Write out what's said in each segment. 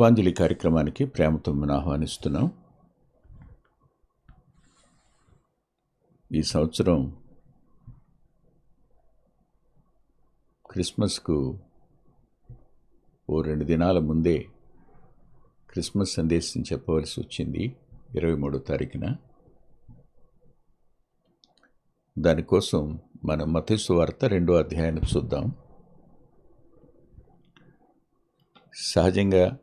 కృపాంజలి కార్యక్రమానికి ప్రేమతో ఆహ్వానిస్తున్నాం. ఈ సంవత్సరం క్రిస్మస్కు ఓ రెండు దినాల ముందే క్రిస్మస్ సందేశం చెప్పవలసి వచ్చింది ఇరవై మూడో తారీఖున. దానికోసం మనం మతేసు వార్త రెండో అధ్యాయాన్ని చూద్దాం. సహజంగా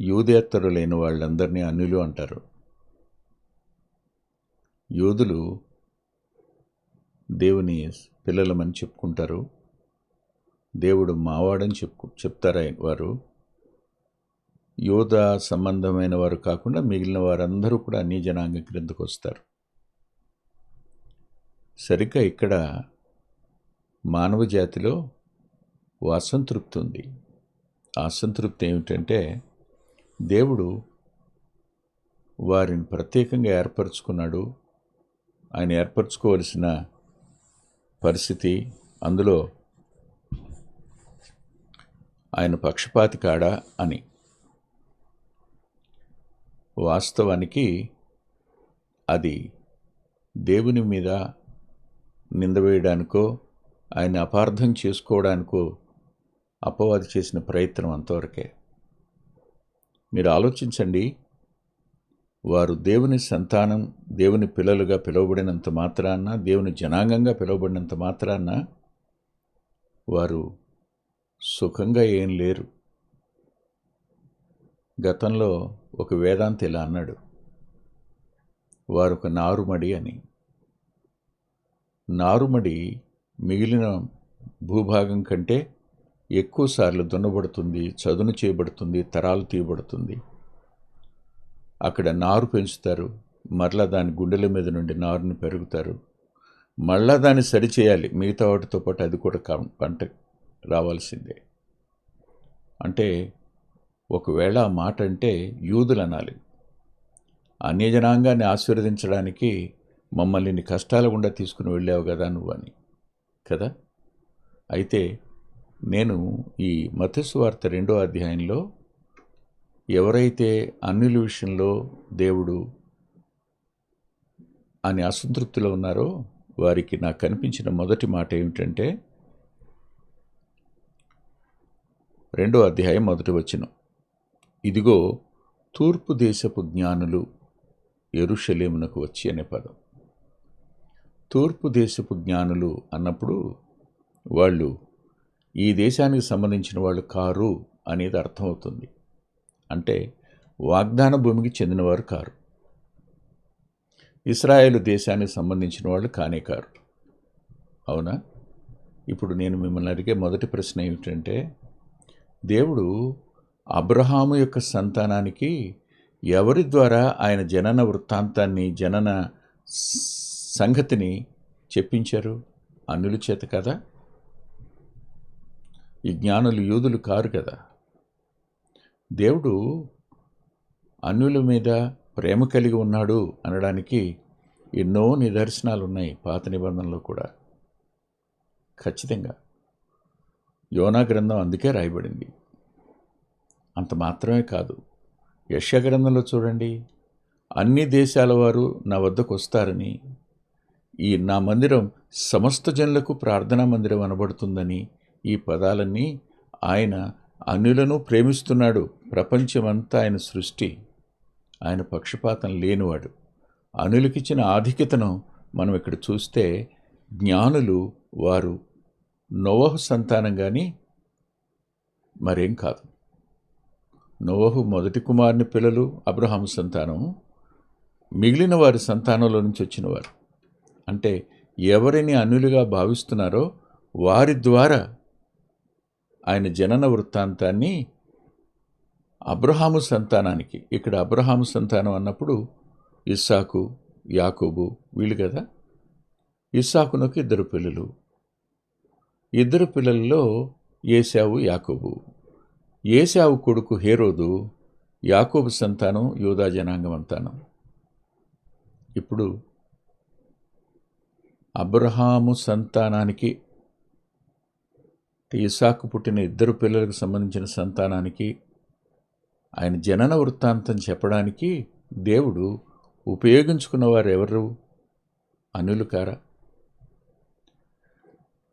యూదేతరులైన వాళ్ళందరినీ అన్యులు అంటారు. యోధులు దేవుని పిల్లలమని చెప్పుకుంటారు. దేవుడు మావాడని చెప్పు చెప్తారు వారు? యోధ సంబంధమైన వారు కాకుండా మిగిలిన వారందరూ కూడా అన్ని జనాంగం క్రిందకు వస్తారు. సరిగ్గా ఇక్కడ మానవ జాతిలో అసంతృప్తి ఉంది. అసంతృప్తి ఏమిటంటే దేవుడు వారిని ప్రత్యేకంగా ఏర్పరచుకున్నాడు. ఆయన ఏర్పరచుకోవలసిన పరిస్థితి అందులో ఆయన పక్షపాతి కాడా అని. వాస్తవానికి అది దేవుని మీద నిందవేయడానికో ఆయన అపార్థం చేసుకోవడానికో అపవాది చేసిన ప్రయత్నం అంతవరకే. మీరు ఆలోచించండి. వారు దేవుని సంతానం దేవుని పిల్లలుగా పిలువబడినంత మాత్రాన దేవుని జనాంగంగా పిలువబడినంత మాత్రాన వారు సుఖంగా ఏం లేరు. గతంలో ఒక వేదాంతి ఇలా అన్నాడు. వారు ఒక నారుమడి అని. నారుమడి మిగిలిన భూభాగం కంటే ఎక్కువసార్లు దున్నబడుతుంది చదును చేయబడుతుంది తరాలు తీయబడుతుంది. అక్కడ నారు పెంచుతారు మరలా దాని గుండెల మీద నుండి నారుని పెరుగుతారు. మళ్ళా దాన్ని సరిచేయాలి మిగతా వాటితో పాటు అది కూడా కా- పంట రావాల్సిందే. అంటే ఒకవేళ ఆ మాట అంటే యూదులు అనాలి అన్యజనాంగాన్ని ఆశీర్వదించడానికి మమ్మల్ని కష్టాల గుండా తీసుకుని వెళ్ళావు కదా నువ్వు అని కదా? అయితే నేను ఈ మతస్సు వార్త రెండో అధ్యాయంలో ఎవరైతే అన్యుల విషయంలో దేవుడు అని అసంతృప్తిలో ఉన్నారో వారికి నాకు కనిపించిన మొదటి మాట ఏమిటంటే రెండో అధ్యాయం మొదటి వచనం. ఇదిగో తూర్పు దేశపు జ్ఞానులు ఎరుషలేమునకు వచ్చి అనే పదం. తూర్పు దేశపు జ్ఞానులు అన్నప్పుడు వాళ్ళు ఈ దేశానికి సంబంధించిన వాళ్ళు కారు అనేది అర్థమవుతుంది. అంటే వాగ్దాన భూమికి చెందినవారు కారు. ఇస్రాయేల్ దేశానికి సంబంధించిన వాళ్ళు కానే కారు. అవునా? ఇప్పుడు నేను మిమ్మల్ని అడిగే మొదటి ప్రశ్న ఏమిటంటే దేవుడు అబ్రహాము యొక్క సంతానానికి ఎవరి ద్వారా ఆయన జనన వృత్తాంతాన్ని జనన సంగతిని చెప్పించారు? అన్నుల చేత కదా? ఈ జ్ఞానులు యూదులు కారు కదా. దేవుడు అన్యుల మీద ప్రేమ కలిగి ఉన్నాడు అనడానికి ఎన్నో నిదర్శనాలు ఉన్నాయి పాత నిబంధనలో కూడా. ఖచ్చితంగా. యోనా గ్రంథం అందుకే రాయబడింది. అంత మాత్రమే కాదు. యశ గ్రంథంలో చూడండి. అన్ని దేశాల వారు నా వద్దకు వస్తారని ఈ నా మందిరం సమస్త జనులకు ప్రార్థనా మందిరం అనబడుతుందని ఈ పదాలన్నీ ఆయన అన్యులను ప్రేమిస్తున్నాడు. ప్రపంచమంతా ఆయన సృష్టి. ఆయన పక్షపాతం లేనివాడు. అనులకిచ్చిన ఆధిక్యతను మనం ఇక్కడ చూస్తే జ్ఞానులు వారు నోవహు సంతానం కానీ మరేం కాదు. నోవహు మొదటి కుమారుని పిల్లలు అబ్రహాం సంతానం మిగిలిన వారి సంతానంలో నుంచి వచ్చినవారు. అంటే ఎవరిని అనులుగా భావిస్తున్నారో వారి ద్వారా ఆయన జనన వృత్తాంతాన్ని అబ్రహాము సంతానానికి. ఇక్కడ అబ్రహాము సంతానం అన్నప్పుడు ఇస్సాకు యాకోబు వీళ్ళు కదా. ఇస్సాకునకు ఇద్దరు పిల్లలు. ఇద్దరు పిల్లల్లో ఏశావు యాకోబు. ఏశావు కొడుకు హేరోదు యాకోబు సంతానం యోధా జనాంగం అంతానం. ఇప్పుడు అబ్రహాము సంతానానికి ఇసాకు పుట్టిన ఇద్దరు పిల్లలకు సంబంధించిన సంతానానికి ఆయన జనన వృత్తాంతం చెప్పడానికి దేవుడు ఉపయోగించుకున్నవారు ఎవరు అనులు కారా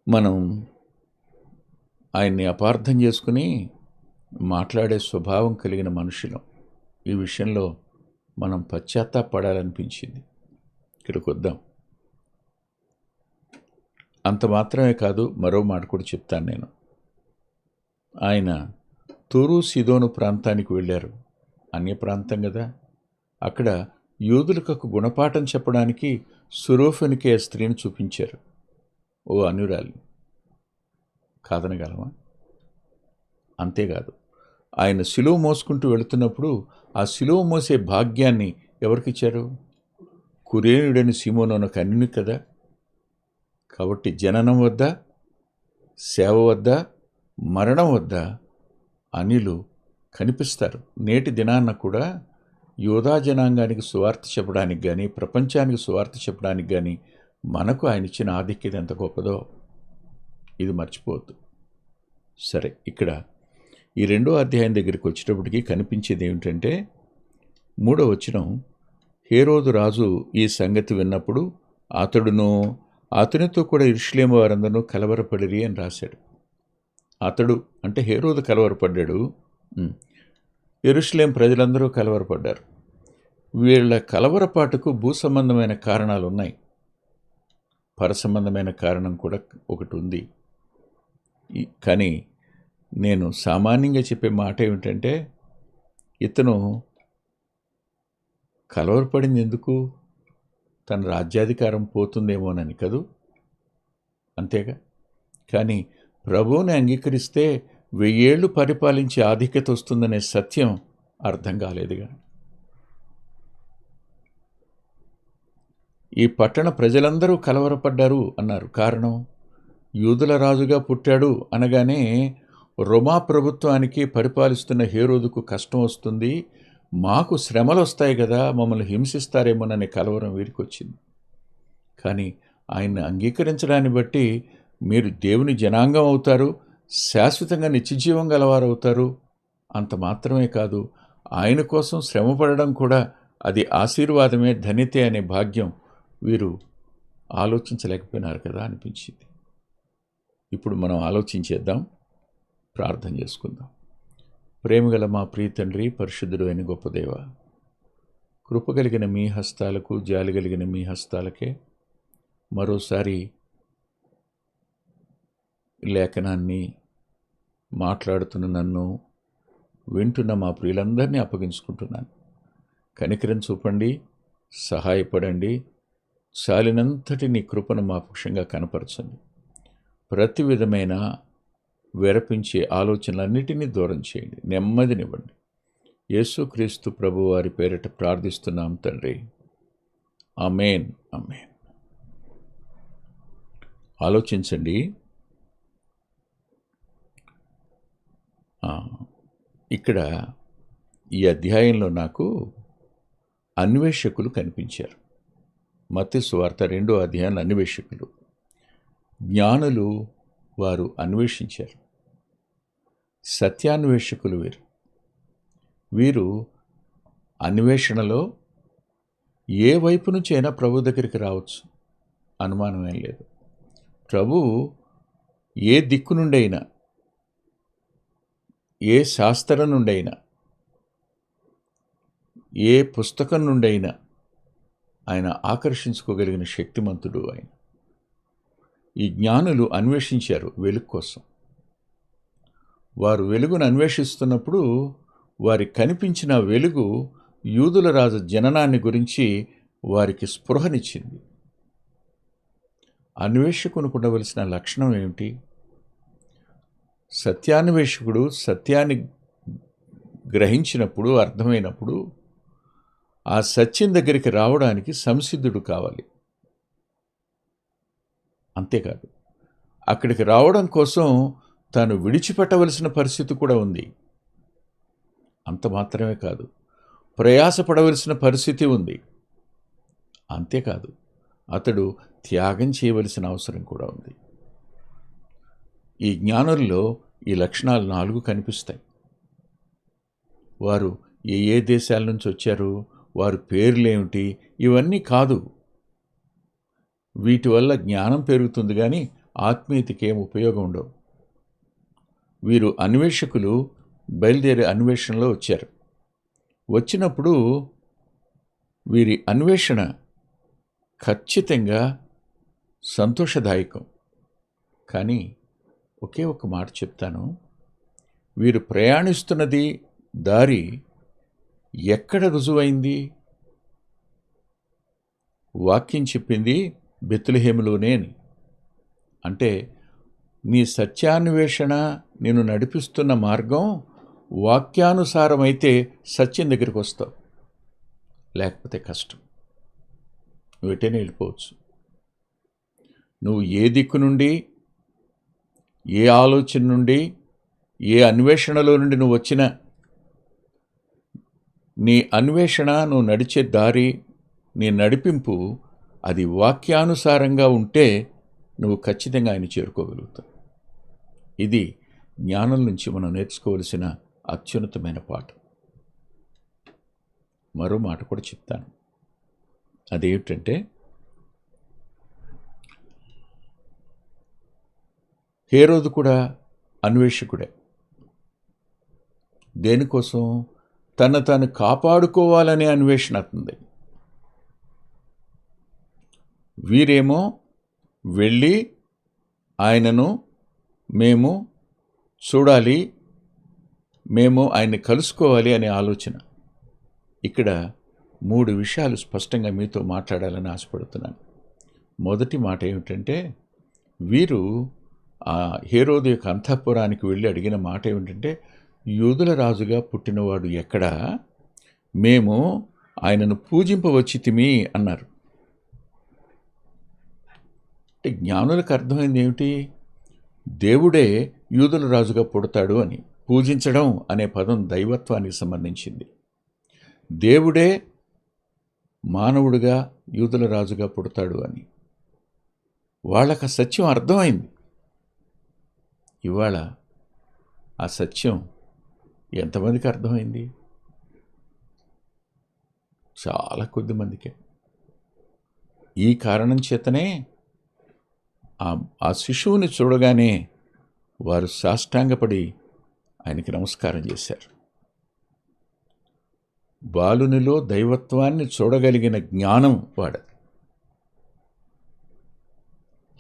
మనం ఆయన్ని అపార్థం చేసుకుని మాట్లాడే స్వభావం కలిగిన మనుషులం. ఈ విషయంలో మనం పశ్చాత్తాపడాలనిపించింది. ఇక్కడికి వద్దాం అంత మాత్రమే కాదు మరో మాట కూడా చెప్తాను నేను. ఆయన తూరు సిదోను ప్రాంతానికి వెళ్ళారు. అన్య ప్రాంతం కదా. అక్కడ యూదులకు గుణపాఠం చెప్పడానికి సురోఫెనికే స్త్రీని చూపించారు. ఓ అనురాలి. కాదనగలమా? అంతేకాదు. ఆయన సిలువ మోసుకుంటూ వెళుతున్నప్పుడు ఆ సిలువ మోసే భాగ్యాన్ని ఎవరికిచ్చారు కురేనుడని సీమోనోన కన్యుని కదా. కాబట్టి జననం వద్ద సేవ వద్ద మరణం వద్ద అనిలు కనిపిస్తారు. నేటి దినాన్న కూడా యోధా జనాంగానికి సువార్త చెప్పడానికి కానీ ప్రపంచానికి సువార్త చెప్పడానికి కానీ మనకు ఆయన ఇచ్చిన ఆధిక్యత ఎంత గొప్పదో ఇది మర్చిపోవద్దు. సరే ఇక్కడ ఈ రెండో అధ్యాయం దగ్గరికి వచ్చేటప్పటికి కనిపించేది ఏమిటంటే మూడో వచనం హేరోదు రాజు ఈ సంగతి విన్నప్పుడు అతడును అతనితో కూడా ఇరుషులేము వారందరూ కలవరపడిరి అని రాశాడు. అతడు అంటే హేరోదు కలవరపడ్డాడు. ఎరుషులేం ప్రజలందరూ కలవరపడ్డారు. వీళ్ళ కలవరపాటుకు భూ సంబంధమైన కారణాలు ఉన్నాయి పరసంబంధమైన కారణం కూడా ఒకటి ఉంది. కానీ నేను సామాన్యంగా చెప్పే మాట ఏమిటంటే ఇతను కలవరపడింది ఎందుకు? తన రాజ్యాధికారం పోతుందేమోనని కదూ? అంతేగా? కానీ ప్రభువుని అంగీకరిస్తే వెయ్యేళ్ళు పరిపాలించే ఆధిక్యత వస్తుందనే సత్యం అర్థం కాలేదుగా. ఈ పట్టణ ప్రజలందరూ కలవరపడ్డారు అన్నారు. కారణం? యూదుల రాజుగా పుట్టాడు అనగానే రొమా ప్రభుత్వానికి పరిపాలిస్తున్న హేరోదుకు కష్టం వస్తుంది మాకు శ్రమలు వస్తాయి కదా మమ్మల్ని హింసిస్తారేమోననే కలవరం వీరికి వచ్చింది కానీ ఆయన్ని అంగీకరించడాన్ని బట్టి మీరు దేవుని జనాంగం అవుతారు శాశ్వతంగా నిత్యజీవం గలవారు అవుతారు అంత మాత్రమే కాదు ఆయన కోసం శ్రమపడడం కూడా అది ఆశీర్వాదమే ధన్యతే అనే భాగ్యం వీరు ఆలోచించలేకపోయినారు కదా అనిపించింది. ఇప్పుడు మనం ఆలోచించేద్దాం ప్రార్థన చేసుకుందాం. ప్రేమగల మా ప్రియ తండ్రి పరిశుద్ధుడు అయిన గొప్పదేవ కృప కలిగిన మీ హస్తాలకు జాలి కలిగిన మీ హస్తాలకే మరోసారి లేఖనాన్ని మాట్లాడుతున్న నన్ను వింటున్న మా ప్రియులందరినీ అప్పగించుకుంటున్నాను. కనికరం చూపండి సహాయపడండి చాలినంతటి నీ కృపను మా పక్షంగా కనపరచండి. ప్రతి విధమైన విరపించే ఆలోచనలన్నిటినీ దూరం చేయండి. నెమ్మదినివ్వండి. యేసుక్రీస్తు ప్రభు వారి పేరిట ప్రార్థిస్తున్నాం తండ్రి. అమేన్ అమేన్ ఆలోచించండి. ఇక్కడ ఈ అధ్యాయంలో నాకు అన్వేషకులు కనిపించారు. మత్తి సువార్త రెండో అధ్యాయం అన్వేషకులు. జ్ఞానులు వారు అన్వేషించారు. సత్యాన్వేషకులు వీరు. వీరు అన్వేషణలో ఏ వైపు నుంచి అయినా ప్రభు దగ్గరికి రావచ్చు. అనుమానం ఏం లేదు. ప్రభు ఏ దిక్కు నుండైనా ఏ శాస్త్రం నుండి అయినా ఏ పుస్తకం నుండైనా ఆయన ఆకర్షించుకోగలిగిన శక్తిమంతుడు ఆయన. ఈ జ్ఞానులు అన్వేషించారు వెలుగు కోసం. వారు వెలుగును అన్వేషిస్తున్నప్పుడు వారి కనిపించిన వెలుగు యూదుల రాజు జననాన్ని గురించి వారికి స్పృహనిచ్చింది. అన్వేషకునికి ఉండవలసిన లక్షణం ఏమిటి? సత్యాన్వేషకుడు సత్యాన్ని గ్రహించినప్పుడు అర్థమైనప్పుడు ఆ సత్యం దగ్గరికి రావడానికి సంసిద్ధుడు కావాలి. అంతేకాదు అక్కడికి రావడం కోసం తాను విడిచిపెట్టవలసిన పరిస్థితి కూడా ఉంది. అంత మాత్రమే కాదు. ప్రయాసపడవలసిన పరిస్థితి ఉంది. అంతేకాదు అతడు త్యాగం చేయవలసిన అవసరం కూడా ఉంది. ఈ జ్ఞానుల్లో ఈ లక్షణాలు నాలుగు కనిపిస్తాయి. వారు ఏ ఏ దేశాల నుంచి వచ్చారు వారి పేర్లేమిటి ఇవన్నీ కాదు. వీటి వల్ల జ్ఞానం పెరుగుతుంది కానీ ఆత్మీయతకేం ఉపయోగం ఉండవు. వీరు అన్వేషకులు బయలుదేరే అన్వేషణలో వచ్చారు. వచ్చినప్పుడు వీరి అన్వేషణ ఖచ్చితంగా సంతోషదాయకం. కానీ ఒకే ఒక మాట చెప్తాను. వీరు ప్రయాణిస్తున్నది దారి ఎక్కడ రుజువైంది? వాక్యం చెప్పింది బెత్తులహేములోనే అని. అంటే నీ సత్యాన్వేషణ నేను నడిపిస్తున్న మార్గం వాక్యానుసారమైతే సత్యం దగ్గరికి వస్తావు. లేకపోతే కష్టం. వెంటనే వెళ్ళిపోవచ్చు. నువ్వు ఏ దిక్కు నుండి ఏ ఆలోచన నుండి ఏ అన్వేషణలో నుండి నువ్వు వచ్చిన నీ అన్వేషణ నువ్వు నడిచే దారి నీ నడిపింపు అది వాక్యానుసారంగా ఉంటే నువ్వు ఖచ్చితంగా ఆయన చేరుకోగలుగుతావు. ఇది జ్ఞానం నుంచి మనం నేర్చుకోవలసిన అత్యున్నతమైన పాఠం. మరో మాట కూడా చెప్తాను. అదేమిటంటే హేరోదు కూడా అన్వేషకుడే. దేనికోసం? తన తాను కాపాడుకోవాలనే అన్వేషణ అవుతుంది వీరేమో వెళ్ళి ఆయనను మేము చూడాలి మేము ఆయన్ని కలుసుకోవాలి అనే ఆలోచన. ఇక్కడ మూడు విషయాలు స్పష్టంగా మీతో మాట్లాడాలని ఆశపడుతున్నాను. మొదటి మాట ఏమిటంటే వీరు ఆ హేరోదు యొక్క అంతఃపురానికి వెళ్ళి అడిగిన మాట ఏమిటంటే యూదుల రాజుగా పుట్టినవాడు ఎక్కడా? మేము ఆయనను పూజింపవచ్చి తిమి అన్నారు. అంటే జ్ఞానులకు అర్థమైంది ఏమిటి? దేవుడే యూదుల రాజుగా పుడతాడు అని పూజించడం అనే పదం దైవత్వానికి సంబంధించింది. దేవుడే మానవుడిగా యూదుల రాజుగా పుడతాడు అని. వాళ్ళకు సత్యం అర్థమైంది. ఇవాళ ఆ సత్యం ఎంతమందికి అర్థమైంది? చాలా కొద్ది మందికే. ఈ కారణం చేతనే ఆ ఆ శిశువుని చూడగానే వారు సాష్టాంగపడి ఆయనకి నమస్కారం చేశారు. బాలునిలో దైవత్వాన్ని చూడగలిగిన జ్ఞానం వాడది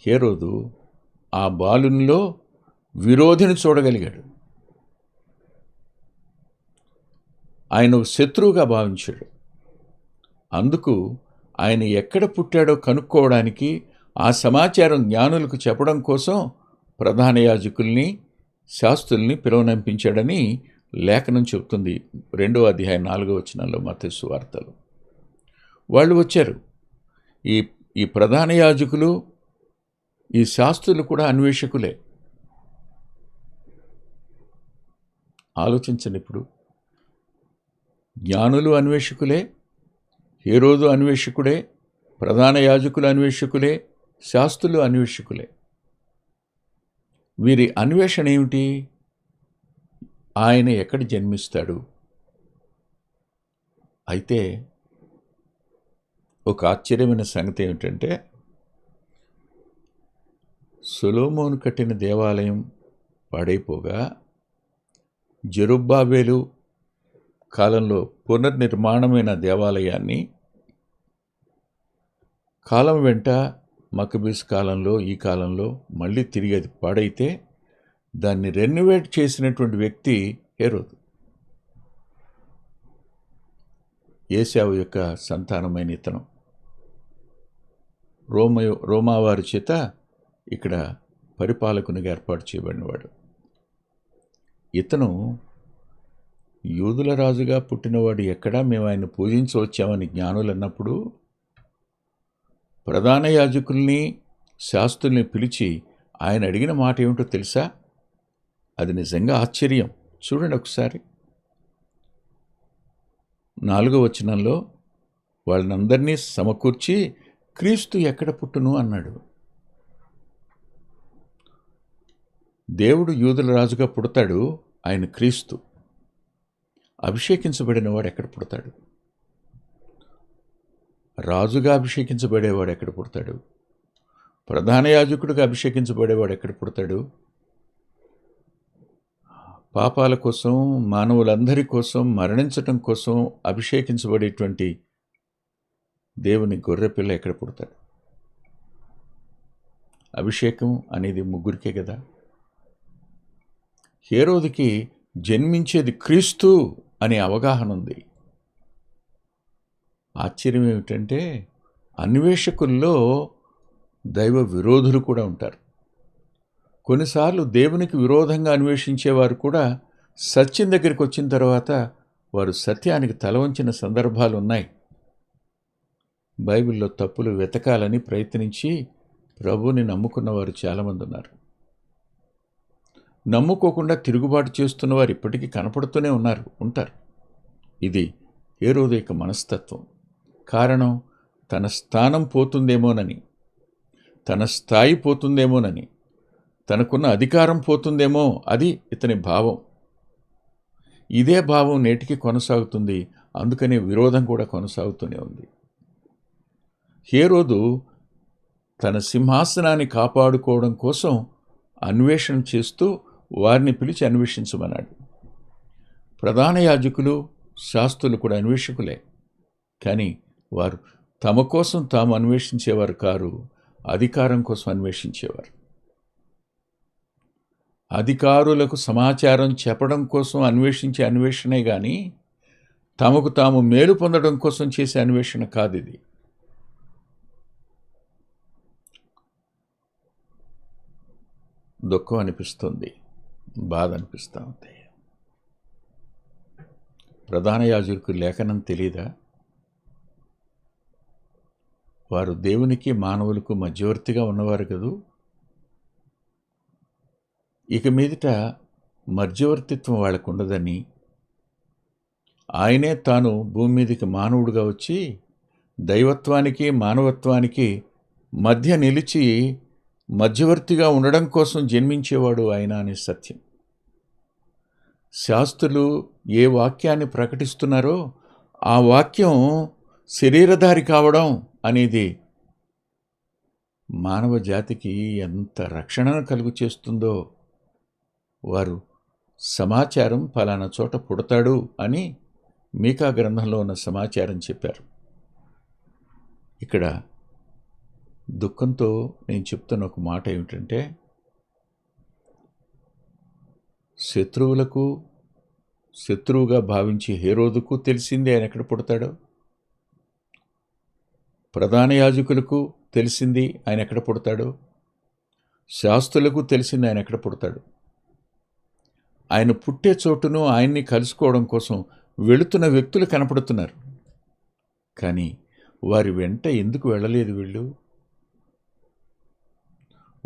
హేరోదు ఆ బాలునిలో విరోధిని చూడగలిగాడు. ఆయన శత్రువుగా భావించాడు. అందుకు ఆయన ఎక్కడ పుట్టాడో కనుక్కోవడానికి ఆ సమాచారం జ్ఞానులకు చెప్పడం కోసం ప్రధాన యాజకుల్ని శాస్త్రుల్ని పిలువనంపించాడని లేఖనం చెబుతుంది రెండో అధ్యాయం నాలుగో వచనంలో మతస్సు వార్తలు. వాళ్ళు వచ్చారు. ఈ ఈ ప్రధాన యాజకులు ఈ శాస్త్రులు కూడా అన్వేషకులే. ఆలోచించండి ఇప్పుడు. జ్ఞానులు అన్వేషకులే హేరోదు అన్వేషకుడే ప్రధాన యాజకులు అన్వేషకులే శాస్త్రులు అన్వేషకులే. వీరి అన్వేషణ ఏమిటి? ఆయన ఎక్కడ జన్మిస్తాడు? అయితే ఒక ఆశ్చర్యమైన సంగతి ఏమిటంటే సొలోమోను కట్టిన దేవాలయం పాడైపోగా జరుబ్బాబేలు కాలంలో పునర్నిర్మాణమైన దేవాలయాన్ని కాలం వెంట మకబీస్ కాలంలో ఈ కాలంలో మళ్ళీ తిరిగి అది పాడైతే దాన్ని రెన్యువేట్ చేసినటువంటి వ్యక్తి హేరోదు. ఏసావు యొక్క సంతానమైన ఇతను. రోమ రోమావారి చేత ఇక్కడ పరిపాలకునిగా ఏర్పాటు చేయబడినవాడు. ఇతను యూదుల రాజుగా పుట్టినవాడు ఎక్కడా మేము ఆయన పూజించవచ్చామని జ్ఞానులు అన్నప్పుడు ప్రధాన యాజకుల్ని శాస్త్రుల్ని పిలిచి ఆయన అడిగిన మాట ఏమిటో తెలుసా? అది నిజంగా ఆశ్చర్యం. చూడండి ఒకసారి. నాలుగో వచనంలో వాళ్ళనందరినీ సమకూర్చి క్రీస్తు ఎక్కడ పుట్టును అన్నాడు. దేవుడు యూదుల రాజుగా పుడతాడు ఆయన క్రీస్తు. అభిషేకించబడిన వాడు ఎక్కడ పుడతాడు? రాజుగా అభిషేకించబడేవాడు ఎక్కడ పుడతాడు? ప్రధాన యాజకుడిగా అభిషేకించబడేవాడు ఎక్కడ పుడతాడు? పాపాల కోసం మానవులందరి కోసం మరణించటం కోసం అభిషేకించబడేటువంటి దేవుని గొర్రెపిల్ల ఎక్కడ పుడతాడు? అభిషేకం అనేది ముగ్గురికే కదా? హేరోదికి జన్మించేది క్రీస్తు అనే అవగాహన ఉంది ఆశ్చర్యం ఏమిటంటే అన్వేషకుల్లో దైవ విరోధులు కూడా ఉంటారు. కొన్నిసార్లు దేవునికి విరోధంగా అన్వేషించేవారు కూడా సత్యం దగ్గరికి వచ్చిన తర్వాత వారు సత్యానికి తల వంచిన సందర్భాలు ఉన్నాయి. బైబిల్లో తప్పులు వెతకాలని ప్రయత్నించి ప్రభుని నమ్ముకున్నవారు చాలామంది ఉన్నారు. నమ్ముకోకుండా తిరుగుబాటు చేస్తున్న వారు ఇప్పటికీ కనపడుతూనే ఉన్నారు ఉంటారు. ఇది ఏ రోజు మనస్తత్వం. కారణం తన స్థానం పోతుందేమోనని తన స్థాయి పోతుందేమోనని తనకున్న అధికారం పోతుందేమో అది ఇతని భావం. ఇదే భావం నేటికి కొనసాగుతుంది అందుకనే విరోధం కూడా కొనసాగుతూనే ఉంది. హేరోదు తన సింహాసనాన్ని కాపాడుకోవడం కోసం అన్వేషణ చేస్తూ వారిని పిలిచి అన్వేషించమన్నాడు. ప్రధాన యాజకులు శాస్త్రులు కూడా అన్వేషకులే. కానీ వారు తమ కోసం తాము అన్వేషించేవారు కారు అధికారం కోసం అన్వేషించేవారు. అధికారులకు సమాచారం చెప్పడం కోసం అన్వేషించే అన్వేషణే కానీ తమకు తాము మేలు పొందడం కోసం చేసే అన్వేషణ కాదు ఇది. దుఃఖం అనిపిస్తుంది బాధ అనిపిస్తూ ఉంది. ప్రధాన యాజకులకు లేఖనం తెలీదా? వారు దేవునికి మానవులకు మధ్యవర్తిగా ఉన్నవారు కదూ? ఇక మీదట మధ్యవర్తిత్వం వాళ్ళకు ఉండదని ఆయనే తాను భూమి మీదకి మానవుడిగా వచ్చి దైవత్వానికి మానవత్వానికి మధ్య నిలిచి మధ్యవర్తిగా ఉండడం కోసం జన్మించేవాడు ఆయన అనే సత్యం. శాస్త్రులు ఏ వాక్యాన్ని ప్రకటిస్తున్నారో ఆ వాక్యం శరీరధారి కావడం అనేది మానవ జాతికి ఎంత రక్షణను కలుగు చేస్తుందో వారు సమాచారం ఫలానా చోట పుడతాడు అని మీకా గ్రంథంలో ఉన్న సమాచారం చెప్పారు. ఇక్కడ దుఃఖంతో నేను చెప్తున్న ఒక మాట ఏమిటంటే శత్రువులకు శత్రువుగా భావించే హేరోదుకు తెలిసింది ఆయన ఎక్కడ పుడతాడో. ప్రధాన యాజకులకు తెలిసింది ఆయన ఎక్కడ పుడతాడో? శాస్త్రులకు తెలిసింది ఆయన ఎక్కడ పుడతాడు? ఆయన పుట్టే చోటును ఆయన్ని కలుసుకోవడం కోసం వెళుతున్న వ్యక్తులు కనపడుతున్నారు. కానీ వారి వెంట ఎందుకు వెళ్ళలేదు వీళ్ళు?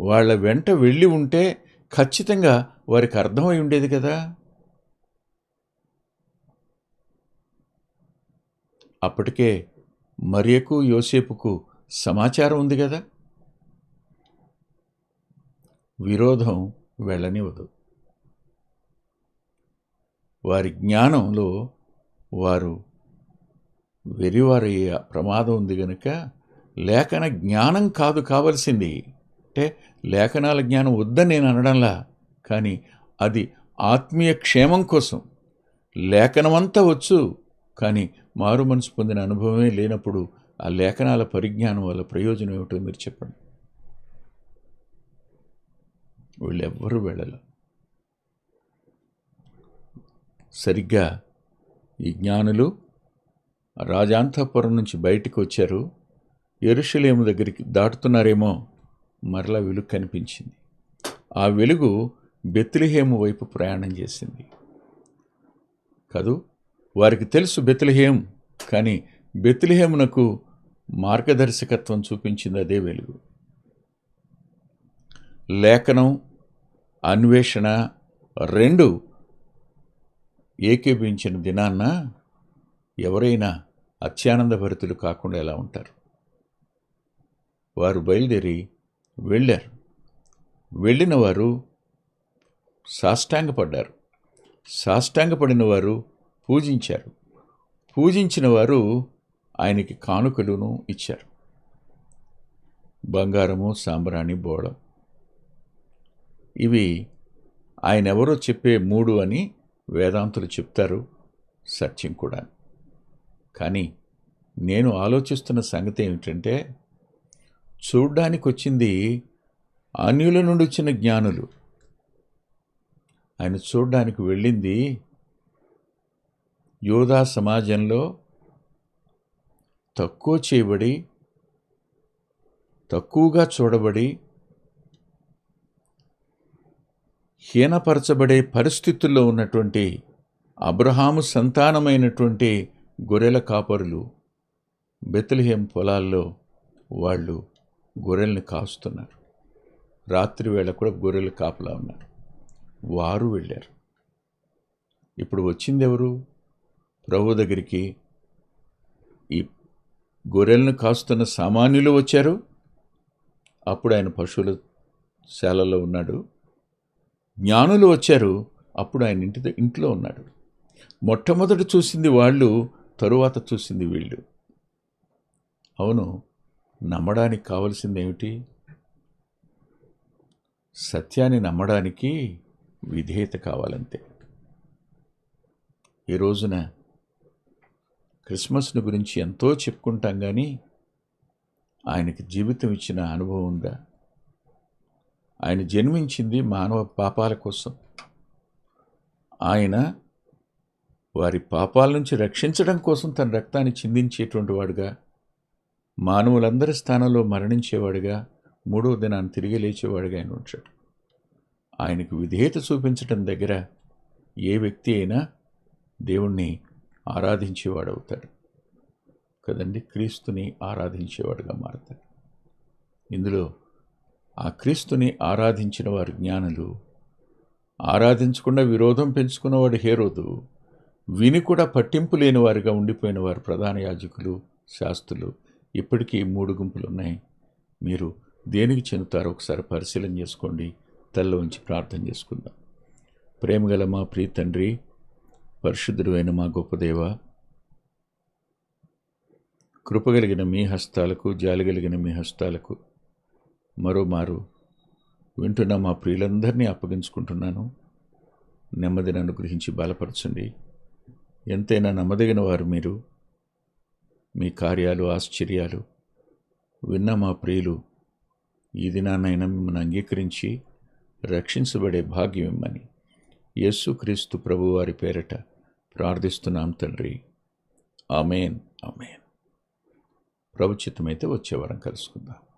వాళ్ళ వెంట వెళ్ళి ఉంటే ఖచ్చితంగా వారికి అర్థమై ఉండేది కదా? అప్పటికే మరియకు యోసేపుకు సమాచారం ఉంది కదా? విరోధం వెళ్ళనివ్వదు. వారి జ్ఞానంలో వారు వెరివారయ్యే ప్రమాదం ఉంది గనుక లేఖన జ్ఞానం కాదు కావలసింది. అంటే లేఖనాల జ్ఞానం వద్దని నేను అనడంలా కానీ అది ఆత్మీయ క్షేమం కోసం. లేఖనమంతా వచ్చు కానీ మారు మనసు పొందిన అనుభవమే లేనప్పుడు ఆ లేఖనాల పరిజ్ఞానం వల్ల ప్రయోజనం ఏమిటో మీరు చెప్పండి. వీళ్ళెవ్వరూ వెళ్ళరు. సరిగ్గా ఈ జ్ఞానులు రాజాంతపురం నుంచి బయటకు వచ్చారు. ఎరుషులేము దగ్గరికి దాటుతున్నారేమో మరలా వెలుగు కనిపించింది. ఆ వెలుగు బెత్లిహేము వైపు ప్రయాణం చేసింది. కదూ? వారికి తెలుసు బెత్లిహేం కానీ బెత్లిహేమునకు మార్గదర్శకత్వం చూపించింది అదే వెలుగు. లేఖనం అన్వేషణ రెండు ఏకీభించిన దినాన్న ఎవరైనా అత్యానందభరితులు కాకుండా ఎలా ఉంటారు? వారు బయలుదేరి వెళ్ళారు. వెళ్ళిన వారు సాష్టాంగపడ్డారు. సాష్టాంగపడిన వారు పూజించారు. పూజించిన వారు ఆయనకి కానుకలును ఇచ్చారు. బంగారము సాంబ్రాణి బోళం. ఇవి ఆయన ఎవరో చెప్పే మూడు అని వేదాంతులు చెప్తారు. సత్యం కూడా. కానీ నేను ఆలోచిస్తున్న సంగతి ఏమిటంటే చూడ్డానికి వచ్చింది అన్యుల నుండి వచ్చిన జ్ఞానులు. ఆయన చూడ్డానికి వెళ్ళింది యోధా సమాజంలో తక్కువ చేయబడి తక్కువగా చూడబడి హీనపరచబడే పరిస్థితుల్లో ఉన్నటువంటి అబ్రహాము సంతానమైనటువంటి గొర్రెల కాపరులు బెత్లహేం పొలాల్లో వాళ్ళు గొర్రెల్ని కాస్తున్నారు. రాత్రి వేళ కూడా గొర్రెలు కాపలా ఉన్నారు. వారు వెళ్ళారు. ఇప్పుడు వచ్చింది ఎవరు ప్రభు దగ్గరికి ఈ గొర్రెలను కాస్తున్న సామాన్యులు వచ్చారు. అప్పుడు ఆయన పశువుల శాలలో ఉన్నాడు. జ్ఞానులు వచ్చారు. అప్పుడు ఆయన ఇంటి ఇంట్లో ఉన్నాడు. మొట్టమొదట చూసింది వాళ్ళు తరువాత చూసింది వీళ్ళు. అవును నమ్మడానికి కావలసింది ఏమిటి సత్యాన్ని నమ్మడానికి విధేయత కావాలంతే. ఈ రోజున క్రిస్మస్ను గురించి ఎంతో చెప్పుకుంటాం కానీ ఆయనకి జీవితం ఇచ్చిన అనుభవం ఉందా? ఆయన జన్మించింది మానవ పాపాల కోసం. ఆయన వారి పాపాల నుంచి రక్షించడం కోసం తన రక్తాన్ని చిందించేటువంటి వాడుగా మానవులందరి స్థానంలో మరణించేవాడుగా మూడవ దినాన్ని తిరిగి లేచేవాడుగా ఆయన ఉంటాడు. ఆయనకు విధేయత చూపించడం దగ్గర ఏ వ్యక్తి అయినా దేవుణ్ణి ఆరాధించేవాడవుతాడు. కదండి? క్రీస్తుని ఆరాధించేవాడుగా మారతాడు. ఇందులో ఆ క్రీస్తుని ఆరాధించిన వారి జ్ఞానులు ఆరాధించకుండా విరోధం పెంచుకున్నవాడు హేరోదు విని కూడా పట్టింపు లేని వారిగా ఉండిపోయిన వారు ప్రధాన యాజకులు శాస్త్రులు. ఇప్పటికీ మూడు గుంపులు ఉన్నాయి మీరు దేనికి చెందుతారో ఒకసారి పరిశీలన చేసుకోండి. తల్ల ఉంచి ప్రార్థన చేసుకుందాం. ప్రేమగల మా ప్రియ తండ్రి పరిశుద్ధుడైన మా గొప్పదేవ కృపగలిగిన మీ హస్తాలకు జాలిగలిగిన మీ హస్తాలకు మరోమారు వింటున్న మా ప్రియులందరినీ అప్పగించుకుంటున్నాను. నెమ్మదిని అనుగ్రహించి బలపరచండి. ఎంతైనా నమ్మదగిన వారు మీరు. మీ కార్యాలు ఆశ్చర్యాలు విన్న మా ప్రియులు ఈ దినాన్నైనా మిమ్మల్ని అంగీకరించి రక్షించబడే భాగ్యం ఇమ్మని. యేసుక్రీస్తు ప్రభువారి పేరట ప్రార్థిస్తున్నాం తండ్రి. Amen amen. ప్రభుచితమైతే వచ్చే వారం కలుసుకుందాం.